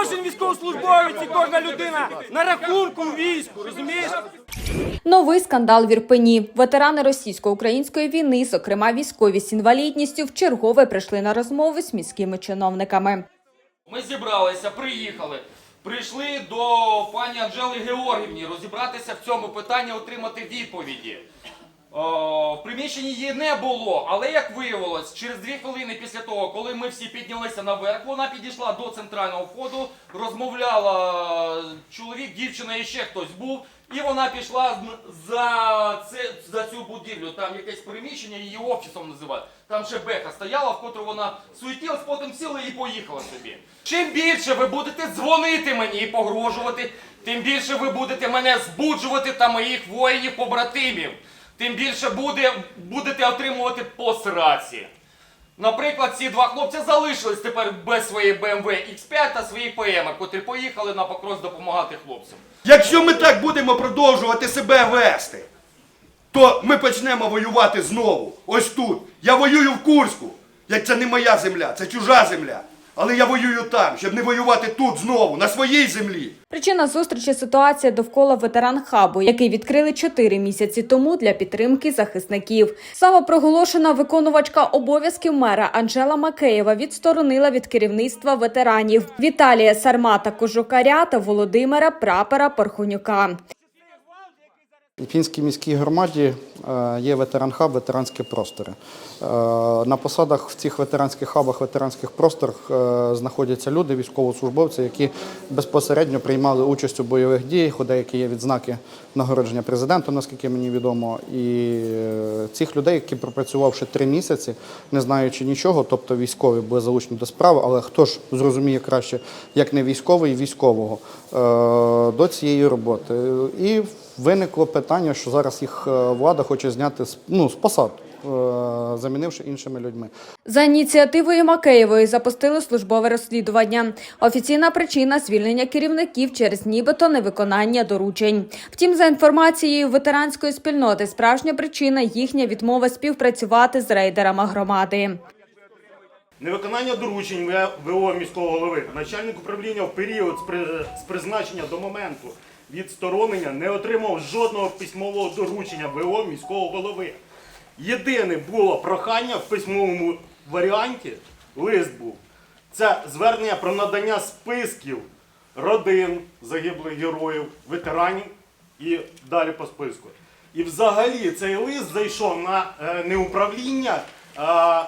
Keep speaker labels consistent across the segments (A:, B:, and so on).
A: Кожен військовослужбовець і кожна людина на рахунку війську. Розумієш? Новий скандал в Ірпені. Ветерани російсько-української війни, зокрема військові з інвалідністю, вчергове прийшли на розмови з міськими чиновниками.
B: Ми зібралися, приїхали. Прийшли до пані Анжели Георгівні розібратися в цьому питанні, отримати відповіді. О, в приміщенні її не було, але як виявилось, через дві хвилини після того, коли ми всі піднялися наверх, вона підійшла до центрального входу, розмовляла чоловік, дівчина і ще хтось був, і вона пішла за, це, за цю будівлю. Там якесь приміщення, її офісом називають. Там ще беха стояла, в котру вона суетілась, потім сіла і поїхала собі. Чим більше ви будете дзвонити мені і погрожувати, тим більше ви будете мене збуджувати та моїх воїнів-побратимів. Тим більше буде, будете отримувати по сраці. Наприклад, ці два хлопці залишились тепер без своєї BMW X5 та своїх ПМ, котрі поїхали на покрос допомагати хлопцям.
C: Якщо ми так будемо продовжувати себе вести, то ми почнемо воювати знову. Ось тут. Я воюю в Курську. Як це не моя земля, це чужа земля. Але я воюю там, щоб не воювати тут знову, на своїй землі.
A: Причина зустрічі ситуація довкола ветеран хабу, який відкрили чотири місяці тому для підтримки захисників. Самопроголошена виконувачка обов'язків мера Анжела Макеєва відсторонила від керівництва ветеранів Віталія Сармата Кожукаря та Володимира Прапора Пархонюка.
D: У Фінській міській громаді е, є ветеран-хаб, ветеранські простори. Е, На посадах в цих ветеранських хабах, ветеранських просторах е, знаходяться люди, військовослужбовці, які безпосередньо приймали участь у бойових діях, у деякі є відзнаки нагородження президента, наскільки мені відомо. І цих людей, які пропрацювавши три місяці, не знаючи нічого, тобто військові були залучені до справи, але хто ж зрозуміє краще, як не військовий військового до цієї роботи. І виникло питання, що зараз їх е, влада хоче зняти з, ну, з посад, е, замінивши іншими людьми.
A: За ініціативою Макеєвої запустили службове розслідування. Офіційна причина звільнення керівників через нібито невиконання доручень. Втім, за інформацією ветеранської спільноти, справжня причина їхня відмова співпрацювати з рейдерами громади.
E: Невиконання доручень ВО міського голови. Начальник управління в період з призначення до моменту відсторонення не отримав жодного письмового доручення ВО міського голови. Єдине було прохання в письмовому варіанті, лист був. Це звернення про надання списків родин загиблих героїв, ветеранів і далі по списку. І взагалі цей лист зайшов на е, не управління е,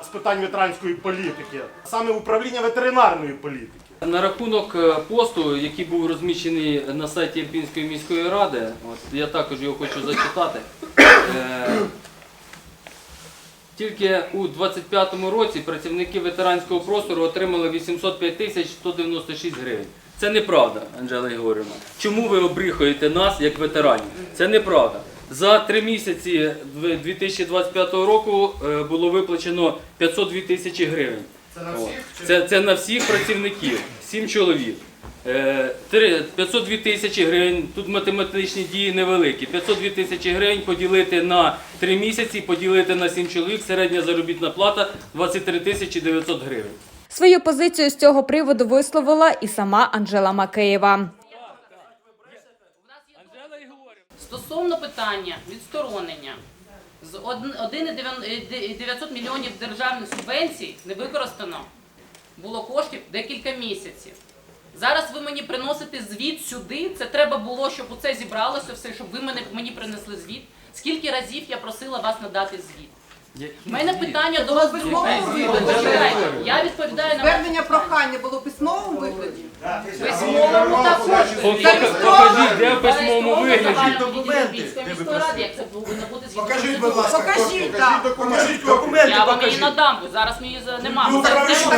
E: з питань ветеранської політики, а саме управління ветеринарної політики.
F: На рахунок е, посту, який був розміщений на сайті Ірпінської міської ради, от, я також його хочу зачитати. Е, Тільки у 25-му році працівники ветеранського простору отримали 805 тисяч 196 гривень. Це неправда, Анжела Ігорівна. Чому ви обріхуєте нас як ветеранів? Це неправда. За три місяці 2025 року е, було виплачено 502 тисячі гривень. Це на всіх? Це, це на всіх працівників, 7 чоловік. Е, три- 502 тисячі гривень, тут математичні дії невеликі. 502 тисячі гривень поділити на 3 місяці, поділити на 7 чоловік, середня заробітна плата 23 тисячі 900 гривень.
A: Свою позицію з цього приводу висловила і сама Анжела Макеєва.
G: Стосовно питання відсторонення з од- 1,900 мільйонів державних субвенцій не використано було коштів декілька місяців. Зараз ви мені приносите звіт сюди. Це треба було, щоб у це зібралося все, щоб ви мені принесли звіт. Скільки разів я просила вас надати звіт? У мене питання до вас друге. Почекайте, Я відповідаю на ваше
H: Звернення прохання було в письмовому вигляді.
G: письмовому також.
F: Покажіть, де в письмовому вигляді.
G: Документи. Як це повинно бути згідно
I: Покажіть, будь ласка,
H: Покажіть, так.
I: покажіть документи,
G: Я вам її надам, бо зараз мені за- нема.
I: Ну, так ви ж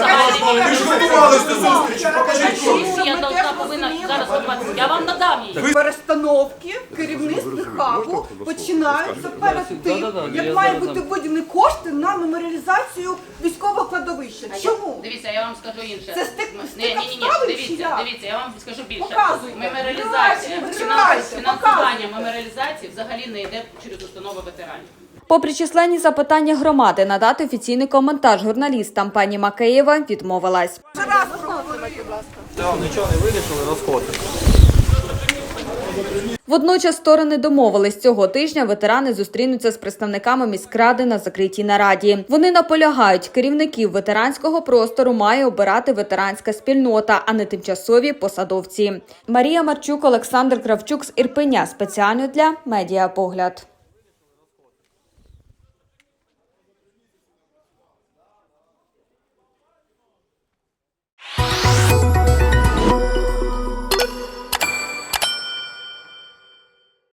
I: Ви ж готувалися до зустрічі, покажіть
G: я должна повинна зараз готуватися? Я вам надам її.
H: Перестановки керівництва хабу починаються перед тим, як має бути
F: дам.
H: Кошти на меморіалізацію військового кладовища. Чому?
G: Дивіться, я вам скажу інше.
H: Це стик-
G: Ні,
H: стик
G: ні, ні, ні,
H: обставин чи
G: дивіться,
H: як?
G: дивіться, я вам скажу більше.
H: Показуйте.
G: Меморіалізація,
H: Давайте,
G: фінанс-
H: почекайте,
G: фінансування
H: показуйте.
G: меморіалізації взагалі не йде через установи ветеранів.
A: Попри численні запитання громади, надати офіційний коментар журналістам пані Макеєва відмовилась.
H: Ще раз ласка.
B: Нічого не вирішили, розходимо.
A: Водночас сторони домовились цього тижня. Ветерани зустрінуться з представниками міськради на закритій нараді. Вони наполягають, керівників ветеранського простору має обирати ветеранська спільнота, а не тимчасові посадовці. Марія Марчук, Олександр Кравчук з Ірпеня спеціально для медіапогляд.